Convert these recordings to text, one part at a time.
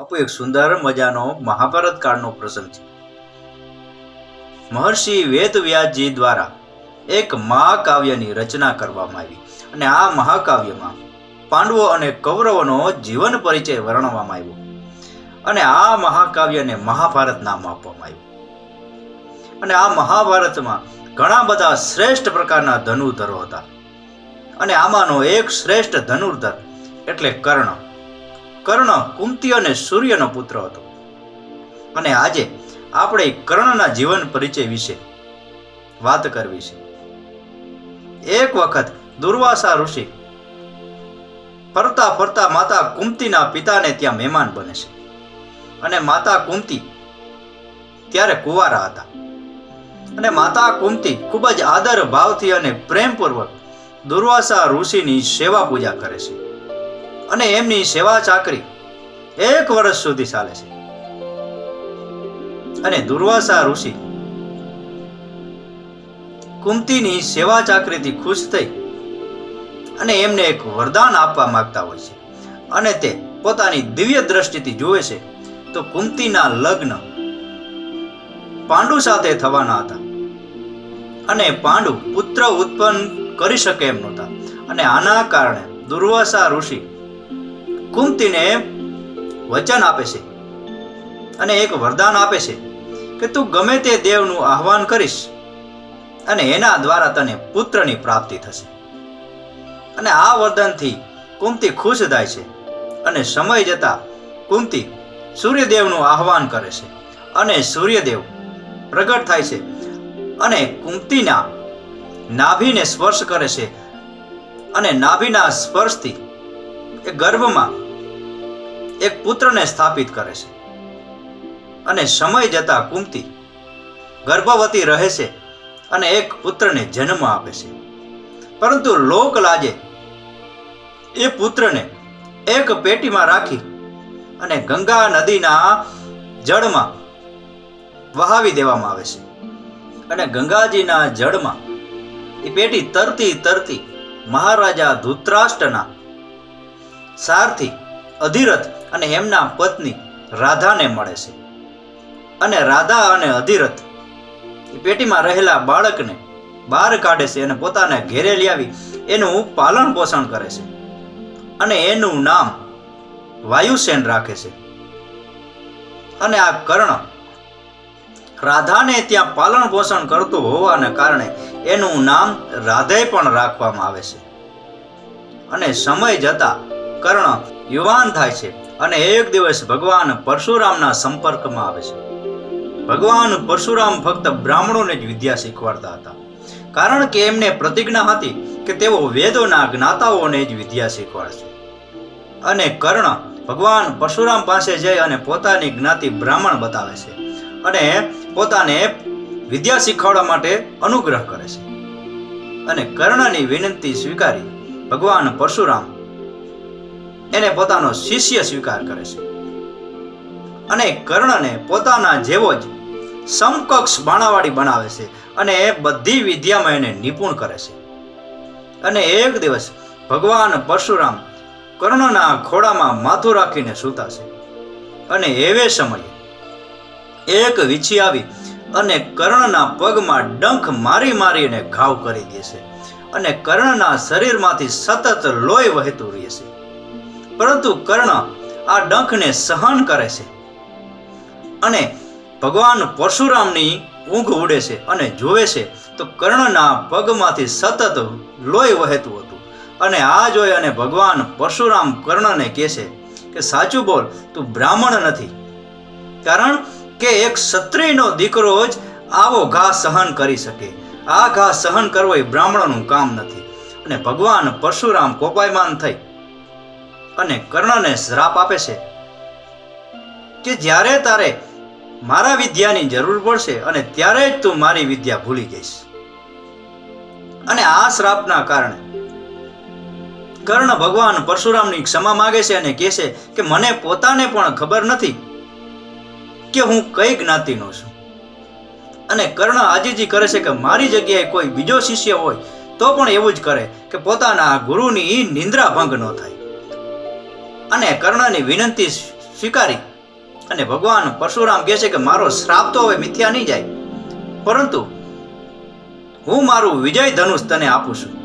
બાપુ, એક સુંદર મજાનો મહાભારત કાળનો પ્રસંગ છે. મહર્ષિ વેદવ્યાસજી દ્વારા એક મહાકાવ્યની રચના કરવામાં આવી અને આ મહાકાવ્યમાં પાંડવો અને કૌરવોનો જીવન પરિચય વર્ણવવામાં આવ્યો અને આ મહાકાવ્યને મહાભારત નામ આપવામાં આવ્યું. અને આ મહાભારતમાં ઘણા બધા શ્રેષ્ઠ પ્રકારના ધનુર્ધરો હતા અને આમાંનો એક શ્રેષ્ઠ ધનુર્ધર એટલે કર્ણ. કર્ણ કુંતી અને સૂર્યનો પુત્ર હતો. અને આજે આપણે કર્ણના જીવન પરિચય વિશે વાત કરવી છે. એક વખત દુર્વાસા ઋષિ ફરતા ફરતા માતા કુંતીના પિતાને ત્યાં મહેમાન બને છે. અને માતા કુંતી ત્યારે કુંવારા હતા. અને માતા કુંતી ખૂબ જ આદર ભાવથી અને પ્રેમપૂર્વક દુર્વાસા ઋષિની સેવા પૂજા કરે છે. અને એમની સેવા ચાકરી એક વર્ષ સુધી ચાલે છે. અને દુર્વાસા ઋષિ કુંતીની સેવા ચાકરીથી ખુશ થઈ અને એમને એક વરદાન આપવા માંગતા હોય છે. અને તે પોતાની દિવ્ય દ્રષ્ટિથી જુએ છે તો કુંતીના લગ્ન પાંડુ સાથે થવાના હતા. અને પાંડુ પુત્ર ઉત્પન્ન કરી શકે એમ નહોતા. અને આના કારણે દુર્વાસા ઋષિ કુંતીને વચન આપે છે અને એક વરદાન આપે છે કે તું ગમે તે દેવનું આહવાન કરીશ અને એના દ્વારા તને પુત્રની પ્રાપ્તિ થશે. અને આ વરદાનથી કુંતી ખુશ થાય છે અને સમય જતાં કુંતી સૂર્યદેવનું આહવાન કરે છે અને સૂર્યદેવ પ્રગટ થાય છે અને કુંતીના નાભીને સ્પર્શ કરે છે અને નાભીના સ્પર્શથી એ ગર્ભમાં એક પુત્રને સ્થાપિત કરે છે. અને સમય જતા કુંતી ગર્ભવતી રહે છે અને એક પુત્રને જન્મ આપે છે. પરંતુ લોક લાજે એ પુત્રને એક પેટીમાં રાખી અને ગંગા નદીના જળમાં વહાવી દેવામાં આવે છે. અને ગંગાજીના જળમાં એ પેટી તરતી તરતી મહારાજા ધૃતરાષ્ટ્રના સારથી, અધિરથ અને એમના પત્ની રાધાને મળે છે. અને રાધા અને અધિરથ પેટીમાં રહેલા બાળકને બહાર કાઢે છે અને પોતાને ઘેરે લાવી એનું પાલન પોષણ કરે છે. અને એનું નામ વાયુસેન રાખે છે. અને આ કર્ણ રાધાને ત્યાં પાલન પોષણ કરતું હોવાને કારણે એનું નામ રાધે પણ રાખવામાં આવે છે. અને સમય જતા કર્ણ યુવાન થાય છે અને એક દિવસ ભગવાન પરશુરામના સંપર્કમાં આવે છે. ભગવાન પરશુરામ ફક્ત બ્રાહ્મણોને જ વિદ્યા શીખવાડતા હતા. કારણ કે એમને પ્રતિજ્ઞા હતી કે તેઓ વેદોના જ્ઞાતાઓને જ વિદ્યા શીખવાડશે. અને કર્ણ ભગવાન પરશુરામ પાસે જઈ અને પોતાની જ્ઞાતિ બ્રાહ્મણ બતાવે છે અને પોતાને વિદ્યા શીખવાડવા માટે અનુગ્રહ કરે છે. અને કર્ણની વિનંતી સ્વીકારી ભગવાન પરશુરામ એને પોતાનો શિષ્ય સ્વીકાર કરે છે. અને કર્ણને પોતાના જેવો જ સમકક્ષ બાણાવાળી બનાવે છે અને એ બધી વિદ્યામાં એને નિપુણ કરે છે. અને એક દિવસ ભગવાન પરશુરામ કર્ણના ખોળામાં માથું રાખીને સૂતા છે. અને એવે સમયે એક વીછી આવી અને કર્ણના પગમાં ડંખ મારી મારીને ઘાવ કરી દે છે. અને કર્ણના શરીરમાંથી સતત લોહી વહેતું રહે છે. પરંતુ કર્ણ આ ડંખને સહન કરે છે અને ભગવાન પરશુરામની ઊંઘ ઉડે છે અને જોવે છે, તો કર્ણના પગમાંથી સતત લોહી વહેતું હતું. અને આ જોઈ અને ભગવાન પરશુરામ કર્ણને કહે છે કે, સાચું બોલ, તું બ્રાહ્મણ નથી. કારણ કે એક ક્ષત્રિયનો દીકરો જ આવો ઘા સહન કરી શકે. આ ઘા સહન કરવો એ બ્રાહ્મણનું કામ નથી. અને ભગવાન પરશુરામ કોપાયમાન થઈ અને કર્ણને શ્રાપ આપે છે કે જ્યારે તારે મારા વિદ્યાની જરૂર પડશે અને ત્યારે જ તું મારી વિદ્યા ભૂલી જઈશ. અને આ શ્રાપના કારણે કર્ણ ભગવાન પરશુરામની ક્ષમા માગે છે અને કહે છે કે મને પોતાને પણ ખબર નથી કે હું કઈ જ્ઞાતિનો છું. અને કર્ણ આજીજી કરે છે કે મારી જગ્યાએ કોઈ બીજો શિષ્ય હોય તો પણ એવું જ કરે કે પોતાના ગુરુની નિંદ્રા ભંગ ન થાય. અને કર્ણની વિનંતી સ્વીકારી. અને ભગવાન પરશુરામ કહે છે કે મારો શ્રાપ તો હવે મિથ્યા નહીં જાય. પરંતુ હું મારું વિજય ધનુષ તને આપું છું.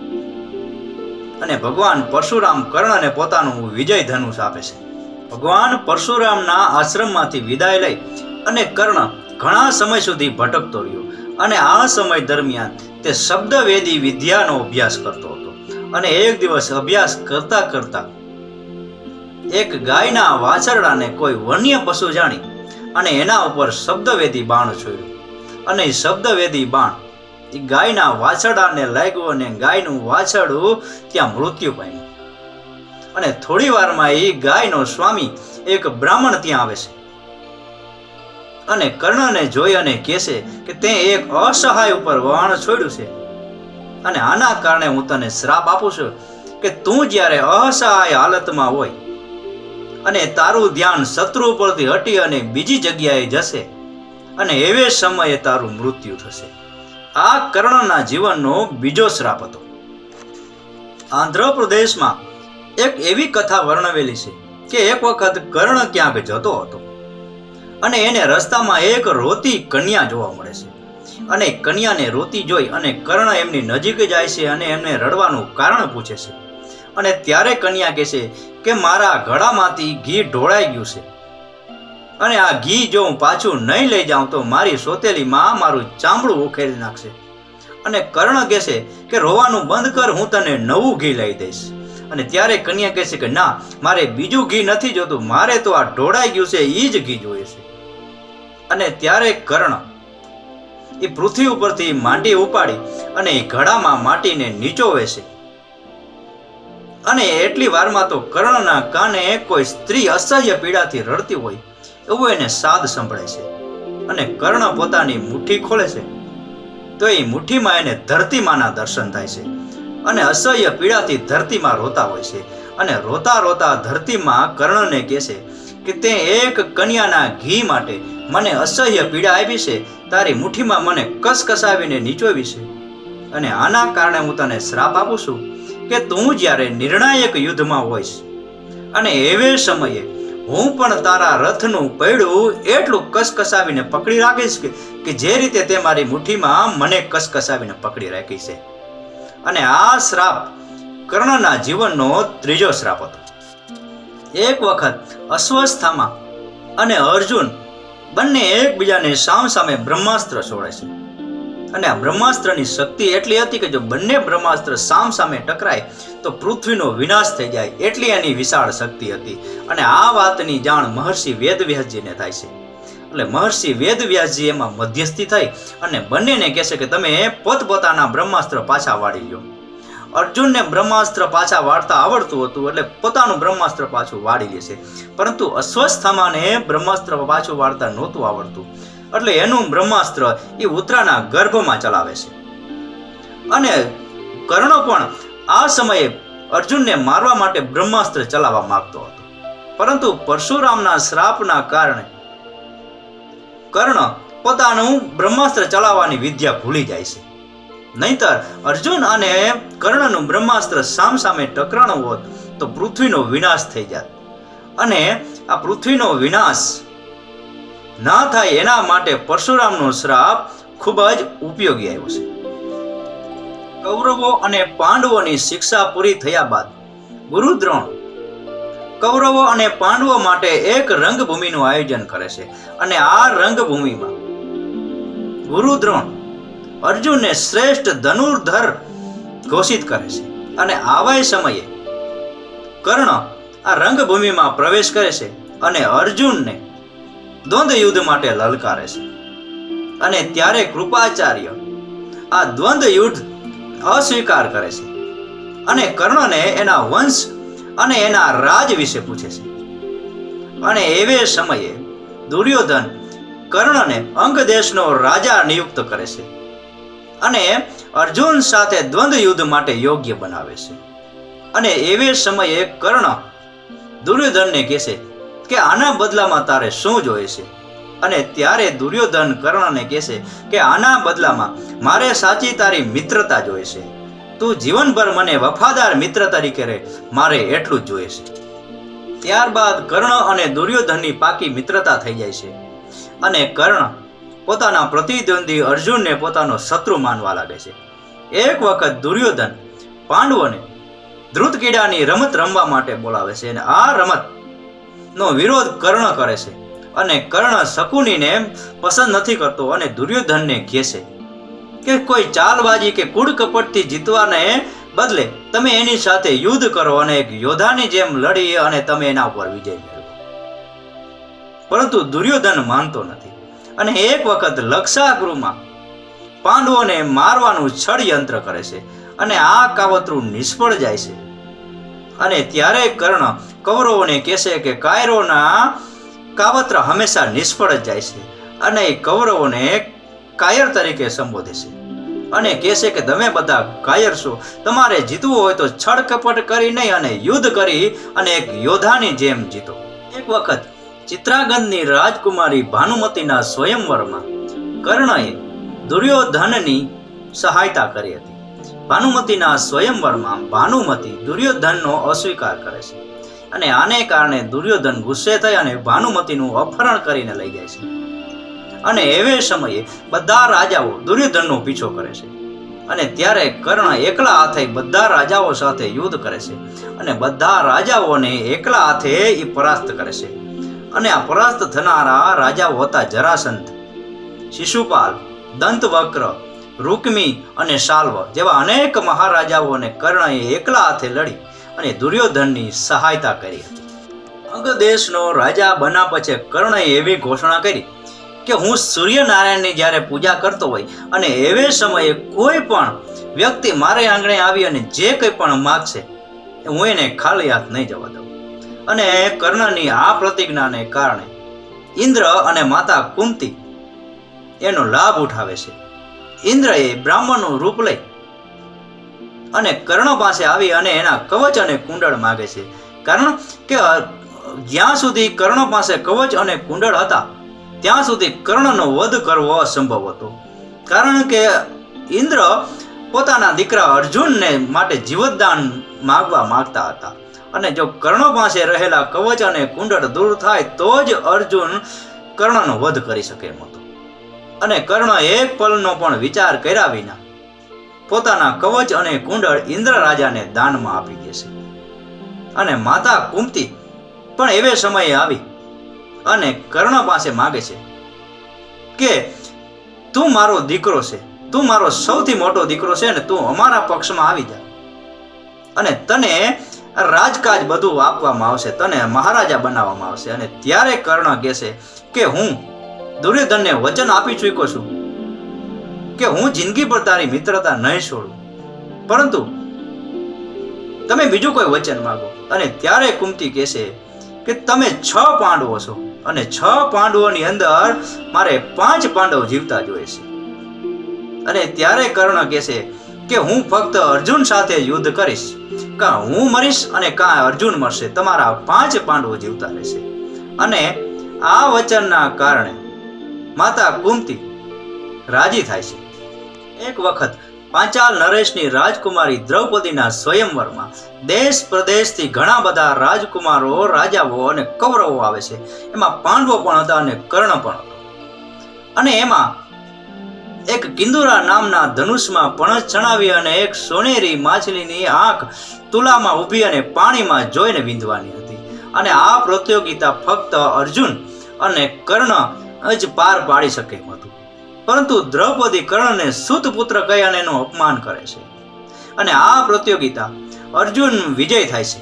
અને ભગવાન પરશુરામ કર્ણને પોતાનું વિજય ધનુષ આપે છે. ભગવાન પરશુરામના આશ્રમમાંથી વિદાય લઈ અને કર્ણ ઘણા સમય સુધી ભટકતો રહ્યો. અને આ સમય દરમિયાન તે શબ્દવેદી વિદ્યાનો અભ્યાસ કરતો હતો. અને એક દિવસ અભ્યાસ કરતા કરતા એક ગાયના વાછરડાને કોઈ વન્ય પશુ જાણી અને એના ઉપર શબ્દવેદી બાણ છોડ્યું. અને શબ્દવેદી બાણ એ ગાયના વાછરડાને લાગ્યું અને ગાયનું વાછરડું ત્યાં મૃત્યુ પામ્યું. અને થોડી વારમાં એ ગાયનો સ્વામી એક બ્રાહ્મણ ત્યાં આવે છે. અને કર્ણને જોઈ અને કહેશે કે તે એક અસહાય ઉપર વહાણ છોડ્યું છે. અને આના કારણે હું તને શ્રાપ આપું છું કે તું જ્યારે અસહાય હાલતમાં હોય અને તારું ધ્યાન શત્રુ પરથી હટી અને બીજી જગ્યાએ જશે. અને એવે સમયે તારું મૃત્યુ થશે. આ કર્ણના જીવનનો બીજો શ્રાપ હતો. આંધ્રપ્રદેશમાં એક એવી કથા વર્ણવેલી છે કે એક વખત કર્ણ ક્યાંક જતો હતો. અને એને રસ્તામાં એક રોતી કન્યા જોવા મળે છે. અને કન્યાને રોતી જોઈ અને કર્ણ એમની નજીક જાય છે અને એમને રડવાનું કારણ પૂછે છે. અને ત્યારે કન્યા કહે છે કે મારા ઘડામાંથી ઘી ઢોળાઈ ગયું છે. અને આ ઘી જો હું પાછું નહીં લઈ જાઉં તો મારી સોતેલી માં મારું ચામડું ઉખેરી નાખશે. અને કર્ણ કહે છે કે રોવાનું બંધ કર, હું તને નવું ઘી લઈ દઈશ. અને ત્યારે કન્યા કહે છે કે ના, મારે બીજું ઘી નથી જોતું, મારે તો આ ઢોળાઈ ગયું છે એ જ ઘી જોઈએ છે. અને ત્યારે કર્ણ એ પૃથ્વી ઉપરથી માંડી ઉપાડી અને એ ઘડામાં માટીને નીચોવે છે. અને એટલી વારમાં તો કર્ણના કાને કોઈ સ્ત્રી અસહ્ય પીડાથી રડતી હોય, એવું એને સાદ સંભળાય છે. અને કર્ણ પોતાની મુઠ્ઠી ખોલે છે, તો એ મુઠ્ઠીમાં એને ધરતીમાના દર્શન થાય છે. અને અસહ્ય પીડાથી ધરતીમાં રોતા હોય છે. અને રોતા રોતા ધરતીમાં કર્ણને કહે છે કે તે એક કન્યાના ઘી માટે મને અસહ્ય પીડા આવી છે. તારી મુઠ્ઠીમાં મને કસકસાવીને નીચોવી છે. અને આના કારણે હું તને શ્રાપ આપું છું. કે તું જ્યારે નિર્ણાયક યુદ્ધમાં હોઈશ, અને એવે સમયે હું પણ તારા રથનું પૈડું એટલું કસકસાવીને પકડી રાખીશ કે જે રીતે તે મારી મુઠ્ઠીમાં મને કસકસાવીને પકડી રાખી છે. અને આ શ્રાપ કર્ણના જીવનનો ત્રીજો શ્રાપ હતો. એક વખત અસ્વસ્થામાં અને અર્જુન બંને એકબીજાને સામ સામે બ્રહ્માસ્ત્ર છોડે છે. અને આ બ્રહ્માસ્ત્રની શક્તિ એટલી હતી કે જો બંને બ્રહ્માસ્ત્ર સામ સામે ટકરાય, તો પૃથ્વીનો વિનાશ થઈ જાય એટલી એની વિશાળ શક્તિ હતી. અને આ વાતની જાણ મહર્ષિ વેદવ્યાસજીને થાય છે. એટલે મહર્ષિ વેદવ્યાસજી એમાં મધ્યસ્થી થઈ અને બંનેને કહેશે કે તમે પોતપોતાના બ્રહ્માસ્ત્ર પાછા વાળી લો. અર્જુનને બ્રહ્માસ્ત્ર પાછા વાળતા આવડતું હતું, એટલે પોતાનું બ્રહ્માસ્ત્ર પાછું વાળી લેશે પરંતુ અસ્વસ્થામાને બ્રહ્માસ્ત્ર પાછું વાળતા નહોતું આવડતું. એટલે એનું બ્રહ્માસ્ત્ર એ ઉત્તરાના ગર્ભમાં ચલાવે છે. અને કર્ણ પણ આ સમયે અર્જુનને મારવા માટે બ્રહ્માસ્ત્ર ચલાવવા માંગતો હતો. પરંતુ પરશુરામના શ્રાપના કારણે કર્ણ પોતાનું બ્રહ્માસ્ત્ર ચલાવવાની વિદ્યા ભૂલી જાય છે. નહીતર અર્જુન અને કર્ણનું બ્રહ્માસ્ત્ર સામ સામે ટકરાણું હોત તો પૃથ્વીનો વિનાશ થઈ જાત. અને આ પૃથ્વીનો વિનાશ ના થાય એના માટે પરશુરામનો શ્રાપ ખૂબ જ ઉપયોગી આવ્યો છે. કૌરવો અને પાંડવોની શિક્ષા પૂરી થયા બાદ ગુરુ દ્રોણ કૌરવો અને પાંડવો માટે એક રંગભૂમિનું આયોજન કરે છે અને આ રંગભૂમિમાં ગુરુદ્રોણ અર્જુનને શ્રેષ્ઠ ધનુર્ધર ઘોષિત કરે છે અને આવા સમયે કર્ણ આ રંગભૂમિમાં પ્રવેશ કરે છે અને અર્જુનને દ્વંદ્વ યુદ્ધ માટે લલકારે છે. અને ત્યારે કૃપાચાર્ય આ દ્વંદ યુદ્ધ અસ્વીકાર કરે છે અને કર્ણને એના વંશ અને એના રાજ વિશે પૂછે છે. અને એવે સમયે દુર્યોધન કર્ણને અંગ દેશનો રાજા નિયુક્ત કરે છે અને અર્જુન સાથે દ્વંદ યુદ્ધ માટે યોગ્ય બનાવે છે. અને એવે સમયે કર્ણ દુર્યોધનને કહે છે કે આના બદલામાં તારે શું જોઈએ છે? અને ત્યારે દુર્યોધન કર્ણને કહેશે કે આના બદલામાં મારે સાચી તારી મિત્રતા જોઈએ છે. તું જીવનભર મને વફાદાર મિત્ર તરીકે રહે, મારે એટલું જ જોઈએ છે. ત્યારબાદ કર્ણ અને દુર્યોધનની પાકી મિત્રતા થઈ જાય છે. અને કર્ણ પોતાના પ્રતિદ્વંદી અર્જુનને પોતાનો શત્રુ માનવા લાગે છે. એક વખત દુર્યોધન પાંડવોને ધ્રુત કીડાની રમત રમવા માટે બોલાવે છે અને આ રમત નો વિરોધ કર્ણ કરે છે અને કર્ણ શકુનીને પસંદ નથી કરતો અને દુર્યોધનને છે કે કોઈ ચાલબાજી કે કુડ કપટથી જીતવાને બદલે તમે એની સાથે યુદ્ધ કરો અને એક યોદ્ધાની જેમ લડી અને તમે એના ઉપર વિજય મેળવો. પરંતુ દુર્યોધન માનતો નથી અને એક વખત લક્ષાગૃહમાં પાંડવોને મારવાનું ષડયંત્ર કરે છે અને આ કાવતરું નિષ્ફળ જાય છે. અને ત્યારે કર્ણ કૌરવોને કહેશે કે કાયરોના કાવત્ર હંમેશા નિષ્ફળ જ જાય છે અને એ કૌરવોને કાયર તરીકે સંબોધે છે. અને કહેશે કે તમે બધા કાયર છો. તમારે જીતવું હોય તો છળ કપટ કરી નહીં અને યુદ્ધ કરી અને એક યોદ્ધાની જેમ જીતો. એક વખત ચિત્રાગંધની રાજકુમારી ભાનુમતીના સ્વયંવરમાં કર્ણએ દુર્યોધનની સહાયતા કરી હતી. ભાનુમતીના સ્વયંવરમાં ભાનુમતી દુર્યોધનનો અસ્વીકાર કરે છે. અને આને કારણે દુર્યોધન ગુસ્સે થઈ અને ભાનુમતીનું અપહરણ કરીને લઈ જાય છે. અને એવે સમયે બધા રાજાઓ દુર્યોધનનો પીછો કરે છે. અને ત્યારે કર્ણ એકલા હાથે બધા રાજાઓ સાથે યુદ્ધ કરે છે અને બધા રાજાઓને એકલા હાથે એ પરાસ્ત કરે છે. અને આ પરાસ્ત થનારા રાજાઓ હતા જરાસંત શિશુપાલ, દંતવક્ર રૂકમી અને શાલ્વ જેવા અનેક મહારાજાઓને કર્ણએ એકલા હાથે લડી અને દુર્યોધનની સહાયતા કરી હતી. અંગ દેશનો રાજા બના પછી કર્ણએ એવી ઘોષણા કરી કે હું સૂર્યનારાયણની જ્યારે પૂજા કરતો હોય અને એવે સમયે કોઈ પણ વ્યક્તિ મારે આંગણે આવી અને જે કંઈ પણ માગશે, હું એને ખાલી હાથ નહીં જવા દઉં. અને કર્ણની આ પ્રતિજ્ઞાને કારણે ઇન્દ્ર અને માતા કુંતી એનો લાભ ઉઠાવે છે. ઇન્દ્રએ બ્રાહ્મણનું રૂપ લઈ અને કર્ણ પાસે આવી અને એના કવચ અને કુંડળ માગે છે. કારણ કે જ્યાં સુધી કર્ણ પાસે કવચ અને કુંડળ હતા, ત્યાં સુધી કર્ણનો વધ કરવો અસંભવ હતો. કારણ કે, ઇન્દ્ર પોતાના દીકરા અર્જુનને માટે જીવતદાન માગવા માગતા હતા. અને જો કર્ણ પાસે રહેલા કવચ અને કુંડળ દૂર થાય, તો જ અર્જુન કર્ણનો વધ કરી શકે એમ હતો. અને કર્ણ એક પલનો પણ વિચાર કર્યા વિના પોતાના કવચ અને કુંડળ ઇન્દ્ર રાજાને દાનમાં આપી દેશે. અને માતા કુંતી પણ એવે સમયે આવી અને કર્ણ પાસે માગે છે કે, તું મારો દીકરો છે. તું મારો સૌથી મોટો દીકરો છે ને તું અમારા પક્ષમાં આવી જા. અને તને રાજકાજ બધું આપવામાં આવશે. તને મહારાજા બનાવવામાં આવશે. અને ત્યારે કર્ણ કહેશે કે, હું દુર્યોધનને વચન આપી ચૂક્યો છું. કે હું જિંદગી પર તારી મિત્રતા નહીં છોડું. પરંતુ તમે બીજું કોઈ વચન માગો અને ત્યારે કુંતી કહેશે કે તમે છ પાંડવો છો અને છ પાંડવોની અંદર મારે પાંચ પાંડવ જીવતા જોઈએ છે. અને ત્યારે કર્ણ કહેશે કે હું ફક્ત અર્જુન સાથે યુદ્ધ કરીશ. કાં હું મરીશ અને કાં અર્જુન મરશે. તમારા પાંચ પાંડવો જીવતા રહેશે. અને આ વચનના કારણે માતા કુંતી રાજી થાય છે. એક વખત પાંચાલ નરેશની રાજકુમારી દ્રૌપદીના સ્વયંવરમાં દેશ પ્રદેશથી ઘણા બધા રાજકુમારો, રાજાઓ અને કૌરવો આવે છે. એમાં પાંડવો પણ હતા અને કર્ણ પણ હતો. અને એમાં એક કિંદુરા નામના ધનુષમાં પણસ ચણાવી અને એક સોનેરી માછલીની આંખ તુલામાં ઊભી અને પાણીમાં જોઈને વિંધવાની હતી. અને આ પ્રતિયોગિતા ફક્ત અર્જુન અને કર્ણ જ પાર પાડી શકે એમ હતું. પરંતુ દ્રૌપદી કર્ણને સુત પુત્ર કહી અને એનું અપમાન કરે છે. અને આ પ્રતિયોગિતા અર્જુન વિજય થાય છે.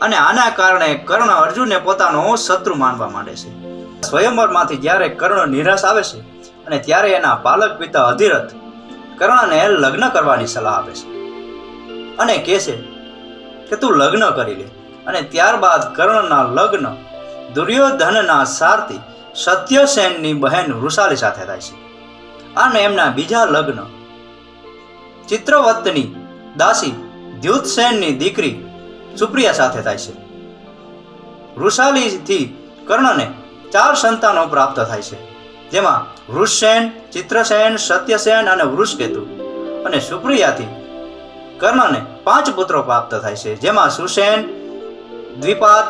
અને આના કારણે કર્ણ અર્જુનને પોતાનો શત્રુ માનવા માંડે છે. સ્વયંવરમાંથી જ્યારે કર્ણ નિરાશ આવે છે અને ત્યારે એના પાલક પિતા અધિરથ કર્ણને લગ્ન કરવાની સલાહ આપે છે. અને કહે છે કે તું લગ્ન કરી લે. અને ત્યારબાદ કર્ણના લગ્ન દુર્યોધનના સારથી સત્યસેનની બહેન વૃષાલી સાથે થાય છે. અને એમના બીજા લગ્ન. ચિત્રવતની દાસી દ્યુતસેનની દીકરી સુપ્રિયા સાથે થાય છે. વૃષાલીથી કર્ણને ચાર સંતાનો પ્રાપ્ત થાય છે. જેમાં વૃષસેન, ચિત્રસેન, સત્યસેન અને વૃષકેતુ. અને સુપ્રિયાથી કર્ણને પાંચ પુત્રો પ્રાપ્ત થાય છે. જેમાં સુસેન દ્વિપાત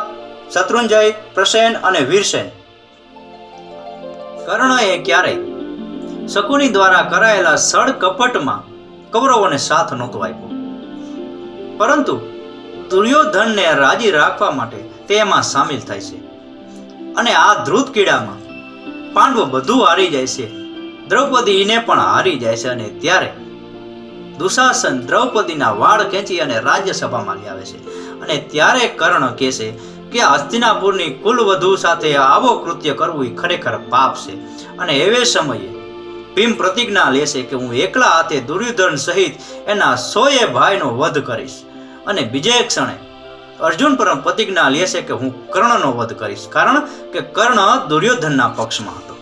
શત્રુંજય, પ્રસેન અને વીરસેન. કર્ણએ ક્યારેય શકુની દ્વારા કરાયેલા સળ કપટમાં કૌરવોને સાથ નહોતો આપ્યો. પરંતુ દુર્યોધનને રાજી રાખવા માટે તે એમાં સામેલ થાય છે અને આ ધ્રુત કીડામાં પાંડવો બધું હારી જાય છે. દ્રૌપદીને પણ હારી જાય છે અને ત્યારે દુશાસન દ્રૌપદીના વાળ ખેંચી અને રાજ્યસભામાં લઈ આવે છે અને ત્યારે કર્ણ કહે છે કે હસ્તિનાપુરની કુલવધુ સાથે આવો કૃત્ય કરવું એ ખરેખર પાપ છે. અને એવે સમયે ભીમ પ્રતિજ્ઞા લેશે કે હું એકલા હાથે દુર્યોધન સહિત એના સોએ ભાઈનો વધ કરીશ. અને બીજે ક્ષણે અર્જુન પરમ પ્રતિજ્ઞા લેશે કે હું કર્ણનો વધ કરીશ. કારણ કે કર્ણ દુર્યોધનના પક્ષમાં હતો.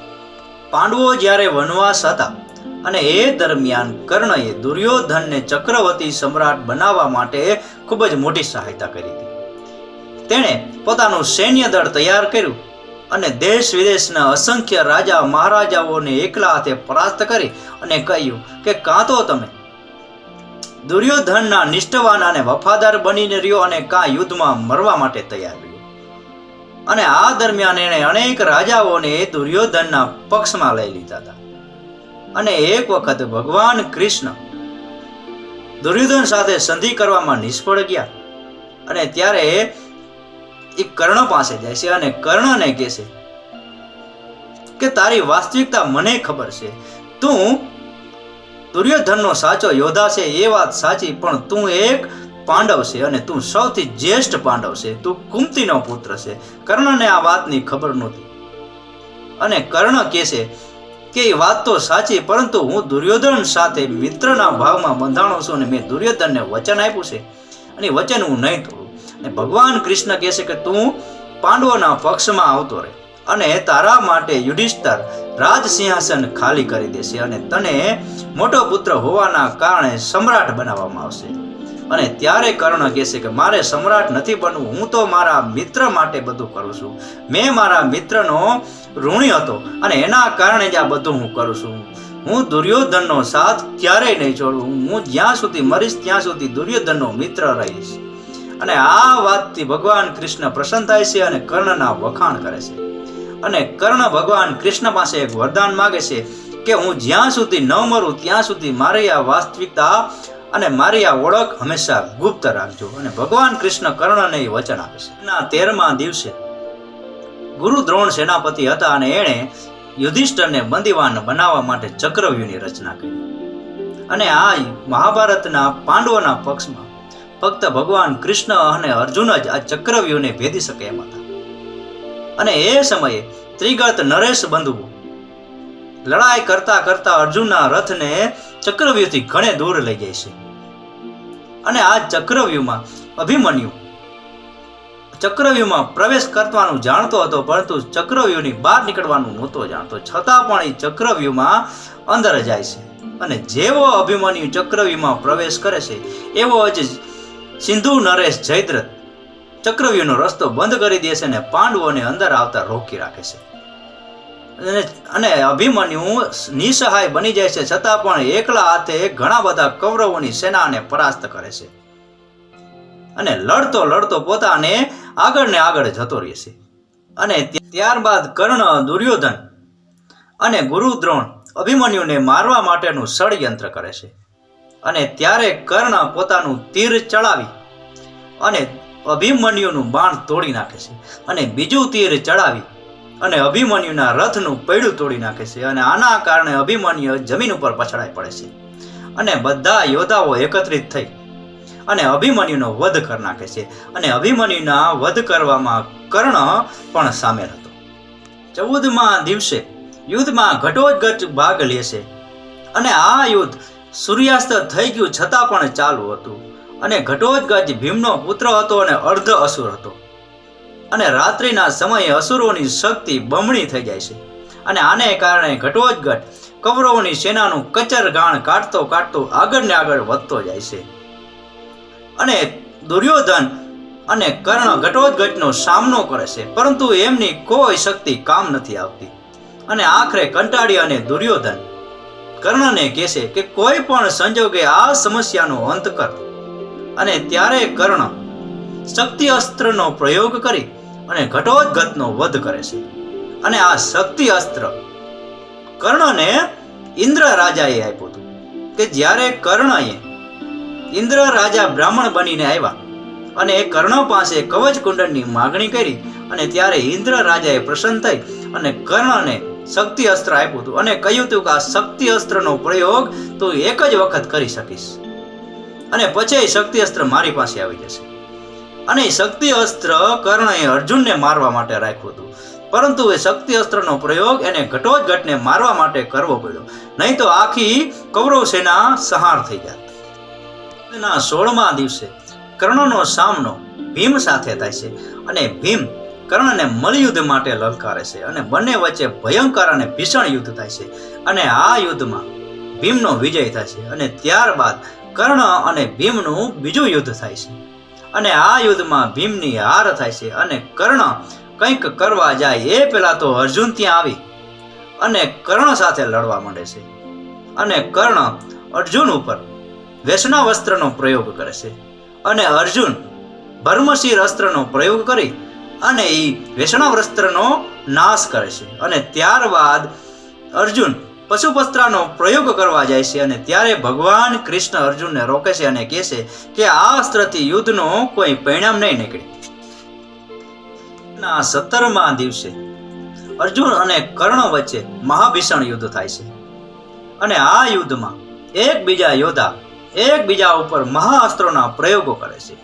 પાંડવો જ્યારે વનવાસ હતા અને એ દરમિયાન કર્ણએ દુર્યોધનને ચક્રવર્તી સમ્રાટ બનાવવા માટે ખૂબ જ મોટી સહાયતા કરી હતી. તેણે પોતાનું સૈન્ય દળ તૈયાર કર્યું અને દેશ વિદેશના અસંખ્ય રાજા મહારાજાઓને એકલા હાથે પરાસ્ત કરી અને કહ્યું કે કાં તો તમે દુર્યોધનના નિષ્ઠવાન અને વફાદાર બનીને રહ્યો અને કાં યુદ્ધમાં મરવા માટે તૈયાર રહ્યો. અને આ દરમિયાન એણે અનેક રાજાઓને દુર્યોધનના પક્ષમાં લઈ લીધા હતા. અને એક વખત ભગવાન કૃષ્ણ દુર્યોધન સાથે સંધિ કરવામાં નિષ્ફળ ગયા અને ત્યારે એ કર્ણ પાસે જાય છે અને કર્ણને કહે છે કે તારી વાસ્તવિકતા મને ખબર છે. તું દુર્યોધનનો સાચો યોદ્ધા છે, એ વાત સાચી, પણ તું એક પાંડવ છે અને તું સૌથી જ્યેષ્ઠ પાંડવ છે. તું કુંતીનો પુત્ર છે. કર્ણને આ વાતની ખબર નહોતી. અને કર્ણ કહે છે કે એ વાત તો સાચી, પરંતુ હું દુર્યોધન સાથે મિત્રના ભાવમાં બંધાણો છું અને મેં દુર્યોધનને વચન આપ્યું છે. અને વચન હું નહીં તોડું. અને ભગવાન કૃષ્ણ કહે છે કે તું પાંડવોના પક્ષમાં આવતો રહે અને તારા માટે યુધિષ્ઠર રાજ સિંહાસન ખાલી કરી દેશે અને તને મોટો પુત્ર હોવાના કારણે સમ્રાટ બનાવવામાં આવશે. અને ત્યારે કર્ણ કહે છે કે મારે સમ્રાટ નથી બનવું, હું તો મારા મિત્ર માટે બધું કરું છું. મેં મારા મિત્રનો ઋણી હતો અને એના કારણે જ આ બધું હું કરું છું. હું દુર્યોધનનો સાથ ક્યારેય નહીં છોડું. હું જ્યાં સુધી મરીશ ત્યાં સુધી દુર્યોધનનો મિત્ર રહીશ. અને આ વાતથી ભગવાન કૃષ્ણ પ્રસન્ન થાય છે અને કર્ણના વખાણ કરે છે. અને કર્ણ ભગવાન કૃષ્ણ પાસે એક વરદાન માગે છે કે હું જ્યાં સુધી ન મરું ત્યાં સુધી મારી આ વાસ્તવિકતા અને મારી આ ઓળખ હંમેશા ગુપ્ત રાખજો. અને ભગવાન કૃષ્ણ કર્ણને એ વચન આપે છે. ના, તેરમા દિવસે ગુરુ દ્રોણ સેનાપતિ હતા અને એણે યુધિષ્ઠરને બંદીવાન બનાવવા માટે ચક્રવ્યૂહની રચના કરી. અને આ મહાભારતના પાંડવોના પક્ષમાં ફક્ત ભગવાન કૃષ્ણ અને અર્જુન જ આ ચક્રવ્યૂહને ભેદી શકે એમ હતા. અને એ સમયે ત્રિગત નરેશ બંધુઓ લડાઈ કરતા કરતા અર્જુનના રથને ચક્રવ્યૂહથી ઘણે દૂર લઈ જાય છે. અને આ ચક્રવ્યૂહમાં અભિમન્યુ ચક્રવ્યૂહમાં પ્રવેશ કરવાનું જાણતો હતો, પરંતુ ચક્રવ્યૂહની બહાર નીકળવાનું નહોતો જાણતો. છતાં પણ એ ચક્રવ્યૂહમાં અંદર જાય છે. અને જેવો અભિમન્યુ ચક્રવ્યૂહમાં પ્રવેશ કરે છે, એવો જ સિંધુ નરેશ જયદ્રથ ચક્રવ્યૂહનો રસ્તો બંધ કરી દે છે અને પાંડવોને અંદર આવતા રોકી રાખે છે. અને અભિમન્યુ નિસહાય બની જાય છે છતાં પણ એકલા હાથે ઘણા બધા કૌરવોની સેનાને પરાસ્ત કરે છે. અને લડતો લડતો પોતાને આગળ ને આગળ જતો રહે છે. અને ત્યારબાદ કર્ણ, દુર્યોધન અને ગુરુ દ્રોણ અભિમન્યુને મારવા માટેનું ષડયંત્ર કરે છે. અને ત્યારે કર્ણ પોતાનું તીર ચડાવી અને અભિમન્યુનું બાણ તોડી નાખે છે. અને બીજું તીર ચડાવી અને અભિમન્યુના રથનું પૈડું તોડી નાખે છે અને આના કારણે અભિમન્યુ જમીન ઉપર પછડાઈ પડે છે. અને બધા યોદ્ધાઓ એકત્રિત થઈ અને અભિમન્યુનો વધ કરી નાખે છે. અને અભિમન્યુના વધ કરવામાં કર્ણ પણ સામેલ હતો. ચૌદમા દિવસે યુદ્ધમાં ઘટોત્કચ ભાગ લે છે. અને આ યુદ્ધ સૂર્યાસ્ત થઈ ગયું છતાં પણ ચાલુ હતું અને ઘટોત્કચ ભીમનો પુત્ર હતો અને અર્ધ અસુર હતો. અને રાત્રિના સમયે અસુરોની શક્તિ બમણી થઈ જાય છે. અને આને કારણે ઘટોત્કચ કૌરવોની સેનાનું કચર ગાણ કાઢતો કાઢતો આગળ ને આગળ વધતો જાય છે. અને દુર્યોધન અને કર્ણ ઘટોત્કચનો સામનો કરે છે, પરંતુ એમની કોઈ શક્તિ કામ નથી આવતી. અને આખરે કંટાળી અને દુર્યોધન કર્ણને કહેશે કે કોઈ પણ સંજોગે આ સમસ્યાનો અંત કર. અને ત્યારે કર્ણ શક્તિ અસ્ત્રનો પ્રયોગ કરી અને ઘટોત્કચનો વધ કરે છે. અને આ શક્તિ અસ્ત્ર કર્ણને ઇન્દ્ર રાજાએ આપ્યું હતું કે જ્યારે કર્ણએ ઇન્દ્ર રાજા બ્રાહ્મણ બનીને આવ્યા અને એ કર્ણ પાસે કવચ કુંડળની માગણી કરી અને ત્યારે ઇન્દ્ર રાજાએ પ્રસન્ન થઈ અને કર્ણને શક્તિ અસ્ત્ર આપ્યું હતું અને કહ્યું હતું કે આ શક્તિ અસ્ત્રનો પ્રયોગ તું એક જ વખત કરી શકીશ. અને પછી શક્તિ અસ્ત્ર મારી પાસે આવી જશે. અને એ શક્તિ અસ્ત્ર કર્ણએ અર્જુનને મારવા માટે રાખ્યું હતું. પરંતુ એ શક્તિ અસ્ત્રનો પ્રયોગ એને ઘટોત્કચને મારવા માટે કરવો પડ્યો. નહીં તો આખી કૌરવ સેના સહાર થઈ જાત. ના સોળમા દિવસે કર્ણનો સામનો ભીમ સાથે થાય છે. અને ભીમ કર્ણને મળયુદ્ધ માટે લલકારે છે અને બંને વચ્ચે ભયંકર અને ભીષણ યુદ્ધ થાય છે. અને આ યુદ્ધમાં ભીમનો વિજય થાય છે અને ત્યારબાદ કર્ણ અને ભીમનું બીજું યુદ્ધ થાય છે. અને આ યુદ્ધમાં ભીમની હાર થાય છે અને કર્ણ કંઈક કરવા જાય એ પહેલાં તો અર્જુન ત્યાં આવી અને કર્ણ સાથે લડવા માંડે છે. અને કર્ણ અર્જુન ઉપર વેસના વસ્ત્રનો પ્રયોગ કરે છે. અને અર્જુન ભર્મશીર અસ્ત્રનો પ્રયોગ કરી અને એ વૈષ્ણવસ્ત્રનો વસ્ત્રનો નાશ કરે છે. અને ત્યારબાદ અર્જુન પશુપસ્ત્રાનો પ્રયોગ કરવા જાય છે અને ત્યારે ભગવાન કૃષ્ણ અર્જુનને રોકે છે અને કહે છે કે આ અસ્ત્રથી યુદ્ધનો કોઈ પરિણામ નહીં નીકળે. ના, સત્તરમા દિવસે અર્જુન અને કર્ણ વચ્ચે મહાભીષણ યુદ્ધ થાય છે. અને આ યુદ્ધમાં એકબીજા યોદ્ધા એકબીજા ઉપર મહાઅસ્ત્રોના પ્રયોગો કરે છે.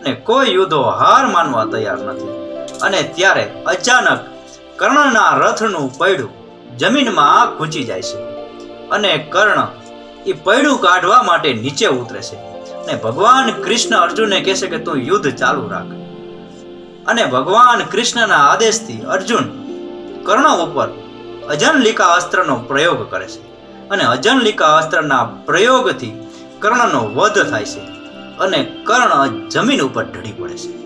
અને કોઈ યુદ્ધો હાર માનવા તૈયાર નથી. અને ત્યારે અચાનક કર્ણના રથનું પૈડું જમીનમાં ખૂંચી જાય છે અને કર્ણ એ પૈડું કાઢવા માટે નીચે ઉતરે છે અને ભગવાન કૃષ્ણ અર્જુનને કહે છે કે તું યુદ્ધ ચાલુ રાખ. અને ભગવાન કૃષ્ણના આદેશથી અર્જુન કર્ણ ઉપર અજનલિકા અસ્ત્રનો પ્રયોગ કરે છે અને અજનલિકા અસ્ત્રના પ્રયોગથી કર્ણનો વધ થાય છે અને કર્ણ જમીન ઉપર ઢળી પડે છે.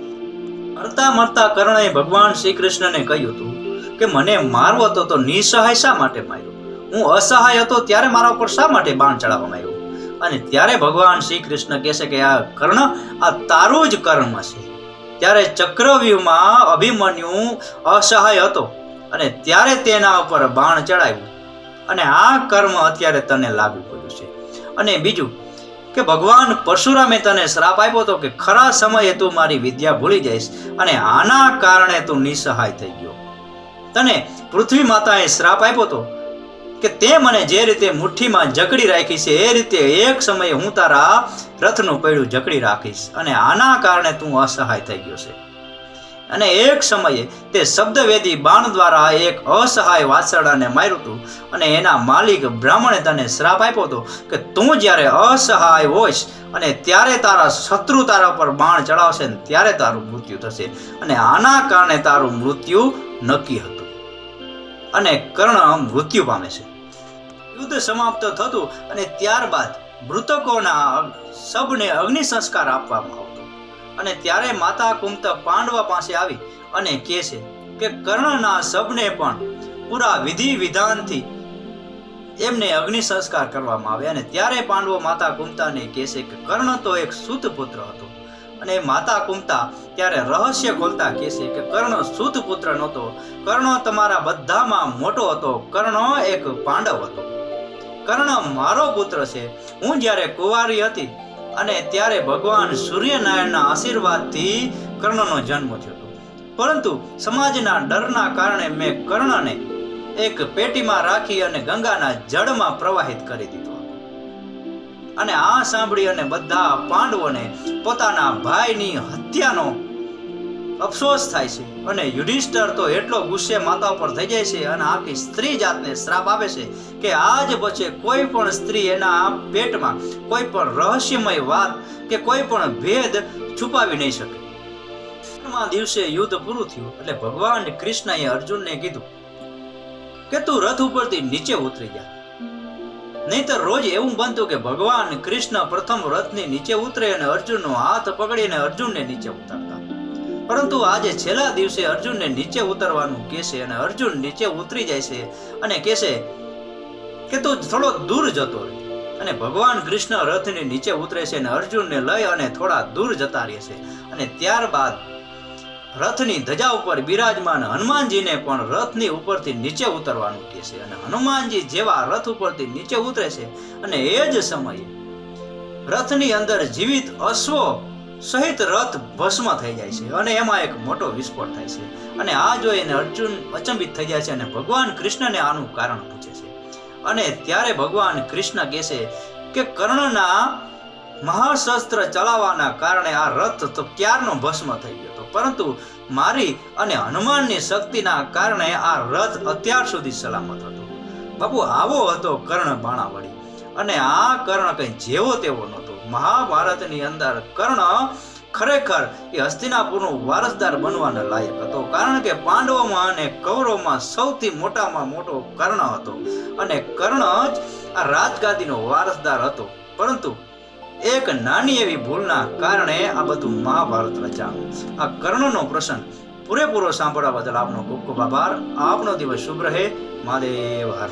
મરતા મરતા કર્ણએ ભગવાન શ્રી કૃષ્ણને કહ્યું હતું કે મને મારવો હતો તો નિસહાય શા માટે માર્યો? હું અસહાય હતો ત્યારે મારા ઉપર શા માટે બાણ ચડાવવામાં આવ્યો અને ત્યારે ભગવાન શ્રી કૃષ્ણ કહે છે કે આ કર્ણ, આ તારું જ કર્મ છે. ત્યારે ચક્રવ્યૂહમાં અભિમન્યુ અસહાય હતો અને ત્યારે તેના ઉપર બાણ ચડાવ્યું અને આ કર્મ અત્યારે તને લાગુ પડ્યું છે. અને બીજું કે ભગવાન પરશુરામે તને શ્રાપ આપ્યો હતો કે ખરા સમયે તું મારી વિદ્યા ભૂલી જઈશ અને આના કારણે તું નિસહાય થઈ ગયો. તને પૃથ્વી માતાએ શ્રાપ આપ્યો હતો કે તે મને જે રીતે મુઠ્ઠીમાં જકડી રાખી છે એ રીતે એક સમયે હું તારા રથનું પૈડું જકડી રાખીશ અને આના કારણે તું અસહાય થઈ ગયો છે. અને એક સમયે તે શબ્દવેદી બાણ દ્વારા એક અસહાય વાછરડાને માર્યું હતું અને એના માલિક બ્રાહ્મણે તને શ્રાપ આપ્યો હતો કે તું જ્યારે અસહાય હોઈશ અને ત્યારે તારા શત્રુ તારા પર બાણ ચડાવશે ને ત્યારે તારું મૃત્યુ થશે અને આના કારણે તારું મૃત્યુ નક્કી હતું. અને કર્ણ મૃત્યુ પામે છે. યુદ્ધ સમાપ્ત થતું અને ત્યારબાદ મૃતકોના સબને અગ્નિ સંસ્કાર આપવામાં આવતો અને ત્યારે માતા કુંત પાંડવા પાસે આવી અને કહે છે કે કર્ણના સબને પણ પૂરા વિધિ વિધાનથી એમને અગ્નિ સંસ્કાર કરવામાં આવે અને ત્યારે પાંડવો માતા કુંતાને કહે છે કે કર્ણ તો એક સુત પુત્ર હતો. અને માતા કુંતા ત્યારે રહસ્ય ખોલતા કહે છે કે કર્ણ સુત પુત્ર નહોતો. કર્ણ તમારા બધામાં મોટો હતો. કર્ણ એક પાંડવ હતો. કર્ણ મારો પુત્ર છે. હું જ્યારે કુંવારી હતી અને ત્યારે ભગવાન સૂર્યનારાયણના આશીર્વાદથી કર્ણનો જન્મ થયો પરંતુ સમાજના ડરના કારણે મેં કર્ણને એક પેટીમાં રાખી અને ગંગાના જળમાં પ્રવાહિત કરી દીધો અને આ સાંભળી અને બધા પાંડવોને પોતાના ભાઈની હત્યાનો અફસોસ થાય છે. અને યુધિષ્ઠર તો એટલો ગુસ્સે માતા ઉપર થઈ જાય છે અને આખી સ્ત્રી જાતને શ્રાપ આપે છે કે આજ પછી કોઈ પણ સ્ત્રી એના પેટમાં કોઈ પણ રહસ્યમય વાત કે કોઈ પણ ભેદ છુપાવી નહીં શકે. ત્રીસમા દિવસે યુદ્ધ પૂરું થયું એટલે ભગવાન કૃષ્ણએ અર્જુનને કીધું કે તું રથ ઉપરથી નીચે ઉતરી જા. નહીતર રોજ એવું બનતું કે ભગવાન કૃષ્ણ પ્રથમ રથની નીચે ઉતરે અને અર્જુનનો હાથ પકડીને અર્જુનને નીચે ઉતારતા. પરંતુ આજે છેલ્લા દિવસે અર્જુનને નીચે ઉતરવાનું કહેશે અને અર્જુન નીચે ઉતરી જાય છે અને કહેશે કે તું થોડો દૂર જતો રહે. અને ભગવાન કૃષ્ણ રથની નીચે ઉતરે છે અને અર્જુનને લઈ અને થોડા દૂર જતા રહે છે. અને ત્યારબાદ રથની ધજા ઉપર બિરાજમાન હનુમાનજીને પણ રથની ઉપરથી નીચે ઉતરવાનું કહે છે અને હનુમાનજી જેવા રથ ઉપરથી નીચે ઉતરે છે અને એ જ સમયે રથની અંદર જીવિત અશ્વો સહિત રથ ભસ્મ થઈ જાય છે અને એમાં એક મોટો વિસ્ફોટ થાય છે. અને આ જોઈને અર્જુન અચંબિત થઈ જાય છે અને ભગવાન કૃષ્ણને આનું કારણ પૂછે છે. અને ત્યારે ભગવાન કૃષ્ણ કહે છે કે કર્ણના મહાશસ્ત્ર ચલાવવાના કારણે આ રથ તો ક્યારનો ભસ્મ થઈ ગયો હતો. પરંતુ મારી અને હનુમાનની શક્તિના કારણે આ રથ અત્યાર સુધી સલામત હતો. બાપુ, આવો હતો કર્ણ બાણાવળી. અને આ કર્ણ કંઈ જેવો તેવો નહોતો. મહાભારતની અંદર કર્ણ ખરેખર એ હસ્તિનાપુરનો વારસદાર બનવાના લાયક હતો. કારણ કે પાંડવોમાં અને કૌરવમાં સૌથી મોટામાં મોટો કર્ણ હતો અને કર્ણ જ આ રાજગાદીનો વારસદાર હતો. પરંતુ એક નાની એવી ભૂલના કારણે આ બધું મહાભારત રચાયું. આ કર્ણનો પ્રસંગ પૂરેપૂરો સાંભળવા બદલ આપનો ખૂબ ખૂબ આભાર. આપનો દિવસ શુભ રહે. મહાદેવ, હર